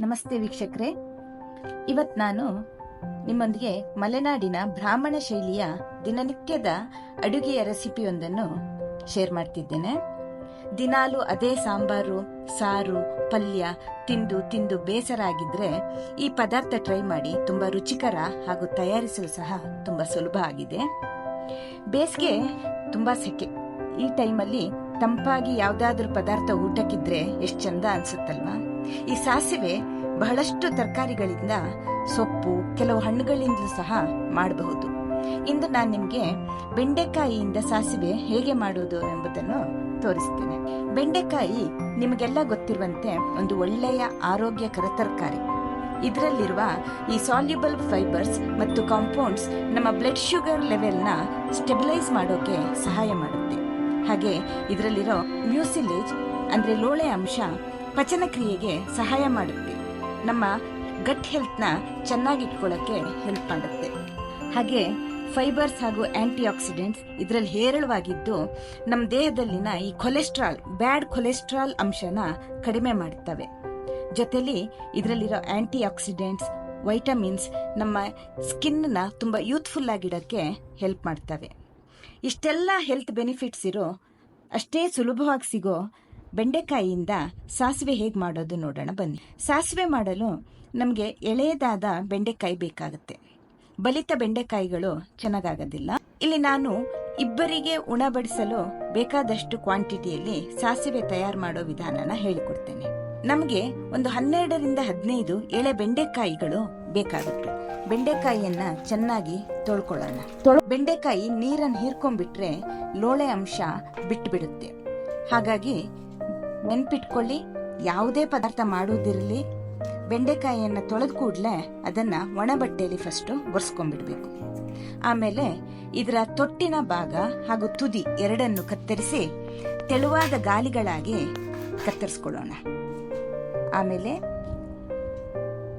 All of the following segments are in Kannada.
ನಮಸ್ತೆ ವೀಕ್ಷಕರೇ. ಇವತ್ತು ನಾನು ನಿಮ್ಮೊಂದಿಗೆ ಮಲೆನಾಡಿನ ಬ್ರಾಹ್ಮಣ ಶೈಲಿಯ ದಿನನಿತ್ಯದ ಅಡುಗೆಯ ರೆಸಿಪಿಯೊಂದನ್ನು ಶೇರ್ ಮಾಡ್ತಿದ್ದೇನೆ. ದಿನಾಲು ಅದೇ ಸಾಂಬಾರು, ಸಾರು, ಪಲ್ಯ ತಿಂದು ತಿಂದು ಬೇಸರ ಆಗಿದ್ರೆ ಈ ಪದಾರ್ಥ ಟ್ರೈ ಮಾಡಿ ತುಂಬ ರುಚಿಕರ ಹಾಗೂ ತಯಾರಿಸಲು ಸಹ ತುಂಬ ಸುಲಭ ಆಗಿದೆ. ಬೇಸಿಗೆ ತುಂಬ ಸೆಕೆ. ಈ ಟೈಮಲ್ಲಿ ತಂಪಾಗಿ ಯಾವುದಾದ್ರೂ ಪದಾರ್ಥ ಊಟಕ್ಕಿದ್ರೆ ಎಷ್ಟು ಚಂದ ಅನ್ಸುತ್ತಲ್ವಾ? ಈ ಸಾಸಿವೆ ಬಹಳಷ್ಟು ತರಕಾರಿಗಳಿಂದ ಸೊಪ್ಪು, ಕೆಲವು ಹಣ್ಣುಗಳಿಂದಲೂ ಸಹ ಮಾಡಬಹುದು. ಇಂದು ನಾನು ನಿಮಗೆ ಬೆಂಡೆಕಾಯಿಯಿಂದ ಸಾಸಿವೆ ಹೇಗೆ ಮಾಡುವುದು ಎಂಬುದನ್ನು ತೋರಿಸ್ತೇನೆ. ಬೆಂಡೆಕಾಯಿ ನಿಮಗೆಲ್ಲ ಗೊತ್ತಿರುವಂತೆ ಒಂದು ಒಳ್ಳೆಯ ಆರೋಗ್ಯಕರ ತರಕಾರಿ. ಇದರಲ್ಲಿರುವ ಈ ಸಾಲ್ಯುಬಲ್ ಫೈಬರ್ಸ್ ಮತ್ತು ಕಾಂಪೌಂಡ್ಸ್ ನಮ್ಮ ಬ್ಲಡ್ ಶುಗರ್ ಲೆವೆಲ್ನ ಸ್ಟೆಬಿಲೈಸ್ ಮಾಡೋಕೆ ಸಹಾಯ ಮಾಡುತ್ತೆ. ಹಾಗೆ ಇದರಲ್ಲಿರೋ ಮ್ಯೂಸಿಲೇಜ್, ಅಂದ್ರೆ ಲೋಳೆ ಅಂಶ ಪಚನ ಕ್ರಿಯೆಗೆ ಸಹಾಯ ಮಾಡುತ್ತೆ. ನಮ್ಮ ಗಟ್ ಹೆಲ್ತ್ನ ಚೆನ್ನಾಗಿಟ್ಕೊಳ್ಳೋಕ್ಕೆ ಹೆಲ್ಪ್ ಮಾಡುತ್ತೆ. ಹಾಗೆ ಫೈಬರ್ಸ್ ಹಾಗೂ ಆಂಟಿ ಆಕ್ಸಿಡೆಂಟ್ಸ್ ಇದರಲ್ಲಿ ಹೇರಳವಾಗಿದ್ದು ನಮ್ಮ ದೇಹದಲ್ಲಿನ ಈ ಕೊಲೆಸ್ಟ್ರಾಲ್, ಬ್ಯಾಡ್ ಕೊಲೆಸ್ಟ್ರಾಲ್ ಅಂಶನ ಕಡಿಮೆ ಮಾಡುತ್ತವೆ. ಜೊತೆಲಿ ಇದರಲ್ಲಿರೋ ಆಂಟಿ ಆಕ್ಸಿಡೆಂಟ್ಸ್ ವೈಟಮಿನ್ಸ್ ನಮ್ಮ ಸ್ಕಿನ್ನ ತುಂಬ ಯೂತ್ಫುಲ್ ಆಗಿಡೋಕ್ಕೆ ಹೆಲ್ಪ್ ಮಾಡ್ತವೆ. ಇಷ್ಟೆಲ್ಲ ಹೆಲ್ತ್ ಬೆನಿಫಿಟ್ಸ್ ಇರೋ, ಅಷ್ಟೇ ಸುಲಭವಾಗಿ ಸಿಗೋ ಬೆಂಡೆಕಾಯಿಯಿಂದ ಸಾಸಿವೆ ಹೇಗೆ ಮಾಡೋದು ನೋಡೋಣ ಬನ್ನಿ. ಸಾಸಿವೆ ಮಾಡಲು ನಮಗೆ ಎಳೆಯದಾದ ಬೆಂಡೆಕಾಯಿ ಬೇಕಾಗುತ್ತೆ. ಬಲಿತ ಬೆಂಡೆಕಾಯಿಗಳು ಚೆನ್ನಾಗಾಗೋದಿಲ್ಲ. ಇಲ್ಲಿ ನಾನು ಇಬ್ಬರಿಗೆ ಉಣಬಡಿಸಲು ಬೇಕಾದಷ್ಟು ಕ್ವಾಂಟಿಟಿಯಲ್ಲಿ ಸಾಸಿವೆ ತಯಾರು ಮಾಡೋ ವಿಧಾನನ ಹೇಳಿಕೊಡ್ತೇನೆ. ನಮಗೆ ಒಂದು ಹನ್ನೆರಡರಿಂದ ಹದಿನೈದು ಎಳೆ ಬೆಂಡೆಕಾಯಿಗಳು ಬೇಕಾಗುತ್ತೆ. ಬೆಂಡೆಕಾಯಿಯನ್ನ ಚೆನ್ನಾಗಿ ತೊಳ್ಕೊಳ್ಳೋಣ. ತೊಳ್ ಬೆಂಡೆಕಾಯಿ ನೀರನ್ನು ಹೀರ್ಕೊಂಡ್ಬಿಟ್ರೆ ಲೋಳೆ ಅಂಶ ಬಿಟ್ಟುಬಿಡುತ್ತೆ ಹಾಗಾಗಿ ನೆನ್ಪಿಟ್ಕೊಳ್ಳಿ ಯಾವುದೇ ಪದಾರ್ಥ ಮಾಡೋದಿರಲಿ ಬೆಂಡೆಕಾಯಿಯನ್ನು ತೊಳೆದ ಕೂಡಲೇ ಅದನ್ನು ಒಣ ಬಟ್ಟೆಯಲ್ಲಿ ಫಸ್ಟು ಒರೆಸ್ಕೊಂಡ್ಬಿಡ್ಬೇಕು. ಆಮೇಲೆ ಇದರ ತೊಟ್ಟಿನ ಭಾಗ ಹಾಗೂ ತುದಿ ಎರಡನ್ನು ಕತ್ತರಿಸಿ ತೆಳುವಾದ ಗಾಲಿಗಳಾಗಿ ಕತ್ತರಿಸ್ಕೊಳ್ಳೋಣ. ಆಮೇಲೆ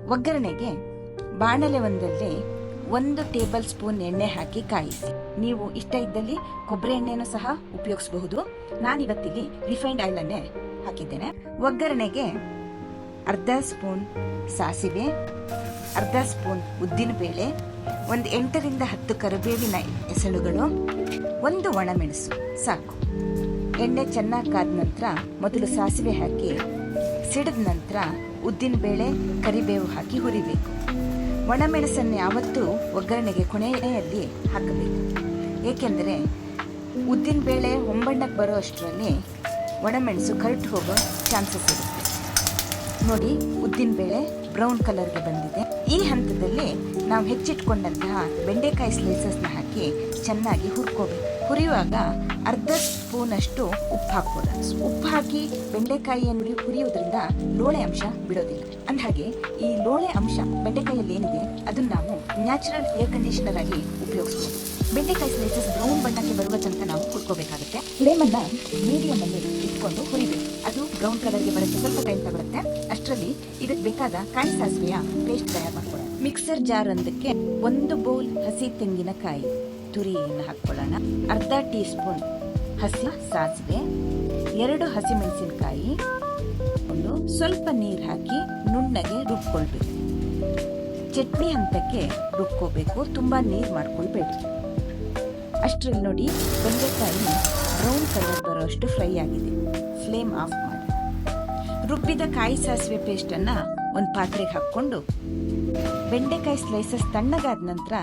ಒಗ್ಗರಣೆಗೆ ಬಾಣಲೆ ಒಂದಲ್ಲಿ ಒಂದು ಟೇಬಲ್ ಸ್ಪೂನ್ ಎಣ್ಣೆ ಹಾಕಿ ಕಾಯಿಸಿ. ನೀವು ಇಷ್ಟ ಇದ್ದಲ್ಲಿ ಕೊಬ್ಬರಿ ಎಣ್ಣೆನೂ ಸಹ ಉಪಯೋಗಿಸಬಹುದು. ನಾನಿವತ್ತಿಲ್ಲಿ ರಿಫೈನ್ಡ್ ಆಯಿಲ್ ಅನ್ನೇ ಹಾಕಿದ್ದೇನೆ. ಒಗ್ಗರಣೆಗೆ ಅರ್ಧ ಸ್ಪೂನ್ ಸಾಸಿವೆ, ಅರ್ಧ ಸ್ಪೂನ್ ಉದ್ದಿನ ಬೇಳೆ, ಒಂದು ಎಂಟರಿಂದ ಹತ್ತು ಕರಿಬೇವಿನ ಎಸಳುಗಳು, ಒಂದು ಒಣಮೆಣಸು, ಸಾಕು. ಎಣ್ಣೆ ಚೆನ್ನಾಗಿ ಕಾದ ನಂತರ ಮೊದಲು ಸಾಸಿವೆ ಹಾಕಿ, ಸಿಡಿದ ನಂತರ ಉದ್ದಿನ ಬೇಳೆ, ಕರಿಬೇವು ಹಾಕಿ ಹುರಿಬೇಕು. ಒಣಮೆಣಸನ್ನು ಯಾವತ್ತೂ ಒಗ್ಗರಣೆಗೆ ಕೊನೆಯಲ್ಲಿ ಹಾಕಬೇಕು. ಏಕೆಂದರೆ ಉದ್ದಿನ ಬೇಳೆ ಹೊಂಬಣ್ಣಕ್ಕೆ ಬರೋ ಅಷ್ಟರಲ್ಲಿ ಒಣಮೆಣಸು ಕರಟು ಹೋಗೋ ಚಾನ್ಸಸ್ ಇರುತ್ತೆ. ನೋಡಿ ಉದ್ದಿನಬೇಳೆ ಬ್ರೌನ್ ಕಲರ್ಗೆ ಬಂದಿದೆ. ಈ ಹಂತದಲ್ಲಿ ನಾವು ಹೆಚ್ಚಿಟ್ಕೊಂಡಂತಹ ಬೆಂಡೆಕಾಯಿ ಸ್ಲೈಸಸ್ನ ಹಾಕಿ ಚೆನ್ನಾಗಿ ಹುರ್ಕೋಬೇಕು. ಹುರಿಯುವಾಗ ಅರ್ಧ ಸ್ಪೂನ್ ಅಷ್ಟು ಉಪ್ಪು ಹಾಕ್ಬೋದು ಉಪ್ಪು ಹಾಕಿ ಬೆಂಡೆಕಾಯಿಯನ್ನು ಹುರಿಯುವುದರಿಂದ ಲೋಳೆ ಅಂಶ ಬಿಡೋದಿಲ್ಲ. ಅಂದಹಾಗೆ ಈ ಲೋಳೆ ಅಂಶ ಬೆಂಡೆಕಾಯಿಯಲ್ಲಿ ಏನಿದೆ ಅದನ್ನು ನಾವು ನ್ಯಾಚುರಲ್ ಏರ್ ಕಂಡೀಷನರ್ ಆಗಿ ಉಪಯೋಗಿಸ್ಬೋದು. ಬೆಂಡೆಕಾಯಿ ಸ್ಲೈಸಸ್ ಬ್ರೌನ್ ಬಣ್ಣಕ್ಕೆ ಬರುವ ತನಕ ನಾವು ಹುರ್ಕೋಬೇಕಾಗುತ್ತೆ. ಫ್ಲೇಮನ್ನ ಮೀಡಿಯಂ ಅಲ್ಲಿ ಇಟ್ಕೊಂಡು ಹುರಿಬೇಕು. ಅದು ಬ್ರೌನ್ ಕಲರ್ಗೆ ಬರುತ್ತೆ. ಸ್ವಲ್ಪ ಟೈಮ್ ತಗೊಳುತ್ತೆ. ಅಷ್ಟರಲ್ಲಿ ಇದಕ್ಕೆ ಬೇಕಾದ ಕಾಯಿ ಸಾಸಿವೆಯ ಪೇಸ್ಟ್ ತಯಾರು ಮಾಡ್ಕೊಳ್ಳೋಣ. ಮಿಕ್ಸರ್ ಜಾರ್ ಒಂದಕ್ಕೆ ಒಂದು ಬೌಲ್ ಹಸಿ ತೆಂಗಿನಕಾಯಿ. ತುರಿಯನ್ನು ಹಾಕ್ಕೊಳ್ಳೋಣ. ಅರ್ಧ ಟೀ ಸ್ಪೂನ್ ಹಸಿ ಸಾಸಿವೆ, ಎರಡು ಹಸಿಮೆಣಸಿನಕಾಯಿ, ಒಂದು ಸ್ವಲ್ಪ ನೀರು ಹಾಕಿ ನುಣ್ಣಗೆ ರುಬ್ಕೊಳ್ಬೇಕು. ಚಟ್ನಿ ಹಂತಕ್ಕೆ ರುಬ್ಕೋಬೇಕು, ತುಂಬ ನೀರು ಮಾಡ್ಕೊಳ್ಬೇಡಿ. ಅಷ್ಟರಲ್ಲಿ ನೋಡಿ ಬೆಂಡೆಕಾಯಿ ಬ್ರೌನ್ ಕಲರ್ ಬರೋಷ್ಟು ಫ್ರೈ ಆಗಿದೆ. ಫ್ಲೇಮ್ ಆಫ್ ಮಾಡಿ. ರುಬ್ಬಿದ ಕಾಯಿ ಸಾಸಿವೆ ಪೇಸ್ಟನ್ನು ಒಂದು ಪಾತ್ರೆಗೆ ಹಾಕ್ಕೊಂಡು ಬೆಂಡೆಕಾಯಿ ಸ್ಲೈಸಸ್ ತಣ್ಣಗಾದ ನಂತರ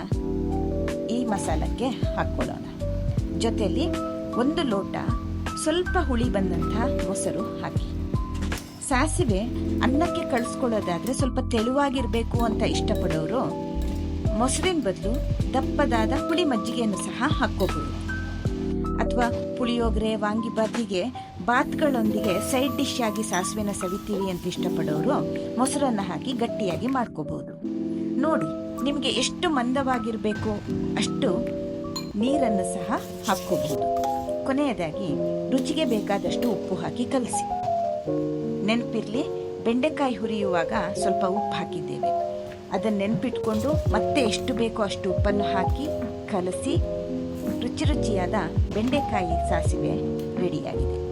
ಮಸಾಲಕ್ಕೆ ಹಾಕ್ಕೊಳ್ಳೋಣ ಜೊತೆಯಲ್ಲಿ ಒಂದು ಲೋಟ ಸ್ವಲ್ಪ ಹುಳಿ ಬಂದಂಥ ಮೊಸರು ಹಾಕಿ. ಸಾಸಿವೆ ಅನ್ನಕ್ಕೆ ಕಳಿಸ್ಕೊಳ್ಳೋದಾದರೆ ಸ್ವಲ್ಪ ತೆಳುವಾಗಿರಬೇಕು ಅಂತ ಇಷ್ಟಪಡೋರು ಮೊಸರಿನ ಬದಲು ದಪ್ಪದಾದ ಹುಳಿ ಮಜ್ಜಿಗೆಯನ್ನು ಸಹ ಹಾಕ್ಕೋಬಹುದು ಅಥವಾ ಪುಳಿಯೋಗರೆ ವಾಂಗಿಬಾತಿಗೆ ಬಾತ್ಗಳೊಂದಿಗೆ ಸೈಡ್ ಡಿಶ್ ಆಗಿ ಸಾಸಿವೆನ ಸವಿತೀವಿ ಅಂತ ಇಷ್ಟಪಡೋರು ಮೊಸರನ್ನು ಹಾಕಿ ಗಟ್ಟಿಯಾಗಿ ಮಾಡ್ಕೋಬಹುದು ನೋಡಿ, ನಿಮಗೆ ಎಷ್ಟು ಮಂದವಾಗಿರಬೇಕು ಅಷ್ಟು ನೀರನ್ನು ಸಹ ಹಾಕ್ಕೋಬಹುದು. ಕೊನೆಯದಾಗಿ, ರುಚಿಗೆ ಬೇಕಾದಷ್ಟು ಉಪ್ಪು ಹಾಕಿ ಕಲಸಿ. ನೆನಪಿರಲಿ, ಬೆಂಡೆಕಾಯಿ ಹುರಿಯುವಾಗ ಸ್ವಲ್ಪ ಉಪ್ಪು ಹಾಕಿದ್ದೇವೆ. ಅದನ್ನು ನೆನಪಿಟ್ಕೊಂಡು ಮತ್ತೆ ಎಷ್ಟು ಬೇಕೋ ಅಷ್ಟು ಉಪ್ಪನ್ನು ಹಾಕಿ ಕಲಸಿ ರುಚಿ ರುಚಿಯಾದ ಬೆಂಡೆಕಾಯಿ ಸಾಸಿವೆ ರೆಡಿಯಾಗಿದೆ.